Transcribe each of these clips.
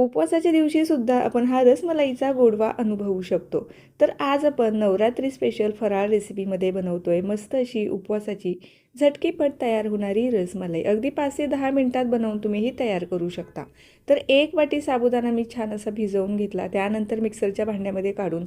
उपवासाच्या दिवशी सुद्धा आपण हा रसमलाईचा गोडवा अनुभवू शकतो. तर आज आपण नवरात्री स्पेशल फराळ रेसिपीमध्ये बनवतोय. मस्त अशी उपवासाची झटकीपट तयार होणारी रसमलाई. अगदी पाच ते दहा मिनटात बनवून तुम्ही ही तयार करू शकता. तर एक वाटी साबुदाणा मी छान असा भिजवून घेतला. त्यानंतर मिक्सरच्या भांड्यामध्ये काढून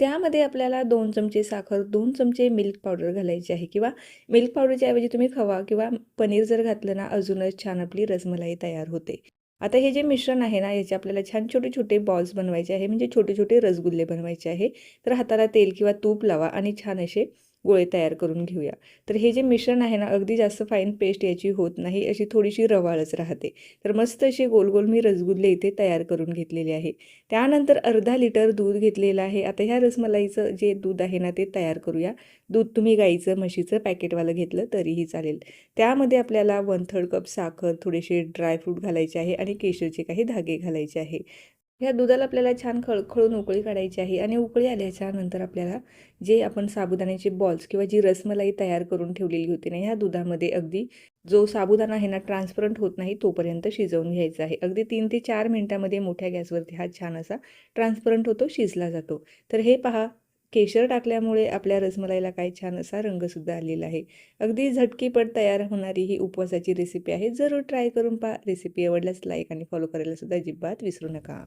त्यामध्ये आपल्याला दोन चमचे साखर दोन चमचे मिल्क पावडर घालायची आहे. किंवा मिल्क पावडरच्या ऐवजी तुम्ही खवा किंवा पनीर जर घातलं ना अजूनच छान आपली रसमलाई तयार होते. आता हे जे मिश्रण आहे ना याचे आपल्याला छान छोटे छोटे बॉल्स बनवायचे आहे म्हणजे छोटे छोटे रसगुल्ले बनवायचे आहे. तर हाताला तेल किंवा तूप लावा आणि छान असे गोळे तयार करून घेऊया. तर हे जे मिश्रण आहे ना अगदी जास्त फाईन पेस्ट याची होत नाही अशी थोडीशी रवाळच राहते. तर मस्त असे गोल गोल मी रसगुल्ले इथे तयार करून घेतलेले आहे. त्यानंतर अर्धा लिटर दूध घेतलेलं आहे. आता ह्या रसमलाईचं जे दूध आहे ना ते तयार करूया. दूध तुम्ही गाईचं म्हशीचं पॅकेटवालं घेतलं तरीही चालेल. त्यामध्ये आपल्याला वन थर्ड कप साखर थोडेसे ड्रायफ्रूट घालायचे आहे आणि केशरचे काही धागे घालायचे आहे. ह्या दुधाला आपल्याला छान खळखळून उकळी काढायची आहे आणि उकळी आल्याच्यानंतर आपल्याला जे आपण साबुदाण्याचे बॉल्स किंवा जी रसमलाई तयार करून ठेवलेली होती ना ह्या दुधामध्ये अगदी जो साबुदाणा आहे ना ट्रान्सपरंट होत नाही तोपर्यंत शिजवून घ्यायचा आहे. अगदी तीन ते चार मिनटामध्ये मोठ्या गॅसवरती हा छान असा ट्रान्सपरंट होतो शिजला जातो. तर हे पहा केशर टाकल्यामुळे आपल्या रसमलाईला काय छान असा रंगसुद्धा आलेला आहे. अगदी झटकीपट तयार होणारी ही उपवासाची रेसिपी आहे. जरूर ट्राय करून पहा. रेसिपी आवडल्यास लाईक आणि फॉलो करायला सुद्धा अजिबात विसरू नका.